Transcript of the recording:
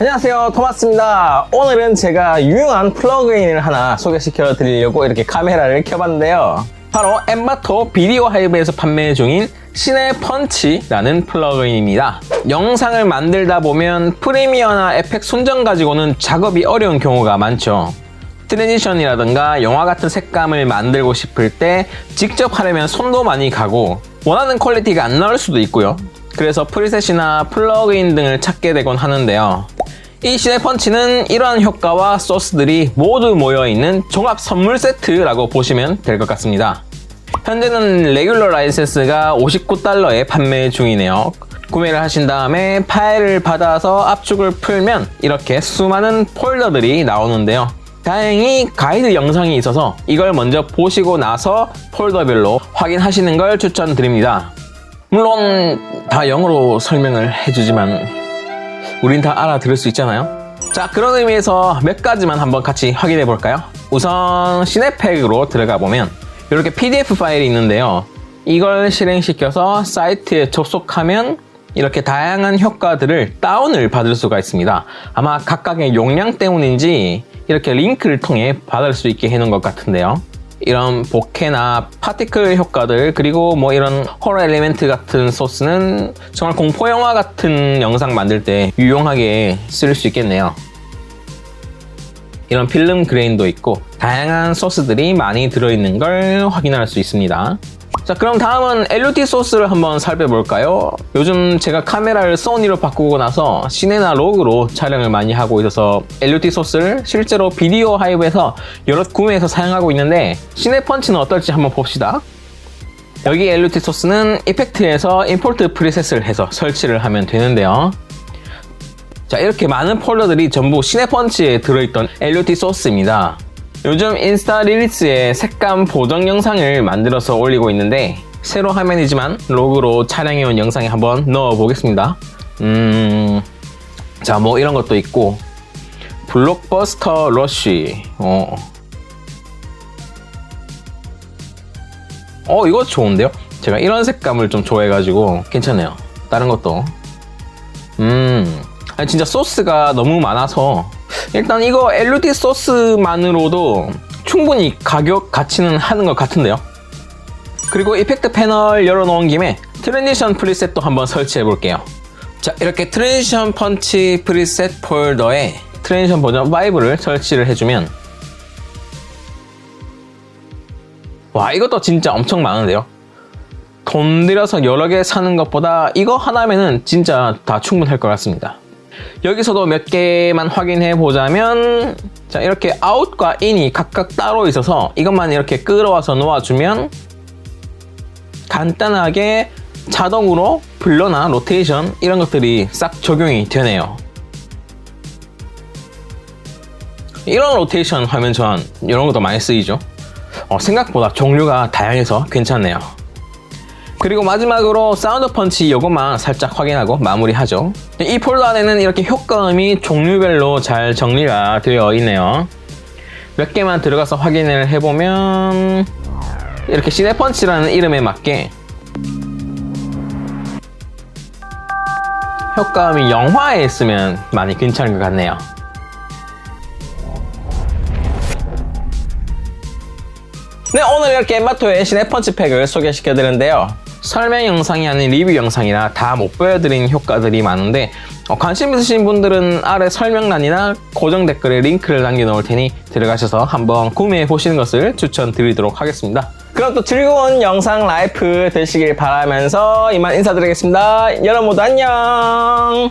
안녕하세요. 토마스입니다. 오늘은 제가 유용한 플러그인을 하나 소개시켜 드리려고 이렇게 카메라를 켜봤는데요. 바로 엠바토 비디오 하이브에서 판매 중인 시네 펀치라는 플러그인입니다. 영상을 만들다 보면 프리미어나 에펙 손전 가지고는 작업이 어려운 경우가 많죠. 트랜지션이라든가 영화 같은 색감을 만들고 싶을 때 직접 하려면 손도 많이 가고 원하는 퀄리티가 안 나올 수도 있고요. 그래서 프리셋이나 플러그인 등을 찾게 되곤 하는데요. 이 시네펀치는 이러한 효과와 소스들이 모두 모여있는 종합 선물 세트라고 보시면 될 것 같습니다. 현재는 레귤러 라이센스가 59달러에 판매 중이네요. 구매를 하신 다음에 파일을 받아서 압축을 풀면 이렇게 수많은 폴더들이 나오는데요. 다행히 가이드 영상이 있어서 이걸 먼저 보시고 나서 폴더별로 확인하시는 걸 추천드립니다. 물론 다 영어로 설명을 해주지만 우린 다 알아들을 수 있잖아요. 자 그런 의미에서 몇 가지만 한번 같이 확인해 볼까요? 우선 시네팩으로 들어가 보면 이렇게 PDF 파일이 있는데요. 이걸 실행시켜서 사이트에 접속하면 이렇게 다양한 효과들을 다운을 받을 수가 있습니다. 아마 각각의 용량 때문인지 이렇게 링크를 통해 받을 수 있게 해놓은 것 같은데요. 이런 보케나 파티클 효과들 그리고 뭐 이런 호러 엘리멘트 같은 소스는 정말 공포 영화 같은 영상 만들 때 유용하게 쓸 수 있겠네요. 이런 필름 그레인도 있고 다양한 소스들이 많이 들어있는 걸 확인할 수 있습니다. 자 그럼 다음은 LUT 소스를 한번 살펴볼까요? 요즘 제가 카메라를 소니로 바꾸고 나서 시네나 로그로 촬영을 많이 하고 있어서 LUT 소스를 실제로 비디오 하이브에서 여러 구매해서 사용하고 있는데 시네펀치는 어떨지 한번 봅시다. 여기 LUT 소스는 이펙트에서 임포트 프리셋을 해서 설치를 하면 되는데요. 자 이렇게 많은 폴더들이 전부 시네펀치에 들어있던 LUT 소스입니다. 요즘 인스타 릴리스에 색감 보정 영상을 만들어서 올리고 있는데 새로 화면이지만 로그로 촬영해온 영상에 한번 넣어 보겠습니다. 음, 자 뭐 이런 것도 있고 블록버스터 러쉬. 어. 어 이거 좋은데요? 제가 이런 색감을 좀 좋아해가지고 괜찮네요. 다른 것도. 음, 아니, 진짜 소스가 너무 많아서 일단 이거 LED 소스만으로도 충분히 가격 가치는 하는 것 같은데요. 그리고 이펙트 패널 열어놓은 김에 트랜지션 프리셋도 한번 설치해 볼게요. 자 이렇게 트랜지션 펀치 프리셋 폴더에 트랜지션 버전 5를 설치를 해주면 와 이것도 진짜 엄청 많은데요. 돈 들여서 여러 개 사는 것보다 이거 하나면은 진짜 다 충분할 것 같습니다. 여기서도 몇 개만 확인해 보자면 자 이렇게 아웃과 인이 각각 따로 있어서 이것만 이렇게 끌어와서 놓아주면 간단하게 자동으로 블러나 로테이션 이런 것들이 싹 적용이 되네요. 이런 로테이션 하면 전 이런 것도 많이 쓰이죠. 어, 생각보다 종류가 다양해서 괜찮네요. 그리고 마지막으로 사운드 펀치 이것만 살짝 확인하고 마무리하죠. 이 폴더 안에는 이렇게 효과음이 종류별로 잘 정리가 되어 있네요. 몇 개만 들어가서 확인을 해보면 이렇게 시네펀치라는 이름에 맞게 효과음이 영화에 있으면 많이 괜찮을 것 같네요. 네, 오늘 이렇게 엠마토의 시네펀치 팩을 소개시켜 드렸는데요. 설명 영상이 아닌 리뷰 영상이라 다 못 보여드린 효과들이 많은데 어, 관심 있으신 분들은 아래 설명란이나 고정 댓글에 링크를 남겨놓을 테니 들어가셔서 한번 구매해 보시는 것을 추천드리도록 하겠습니다. 그럼 또 즐거운 영상 라이프 되시길 바라면서 이만 인사드리겠습니다. 여러분 모두 안녕!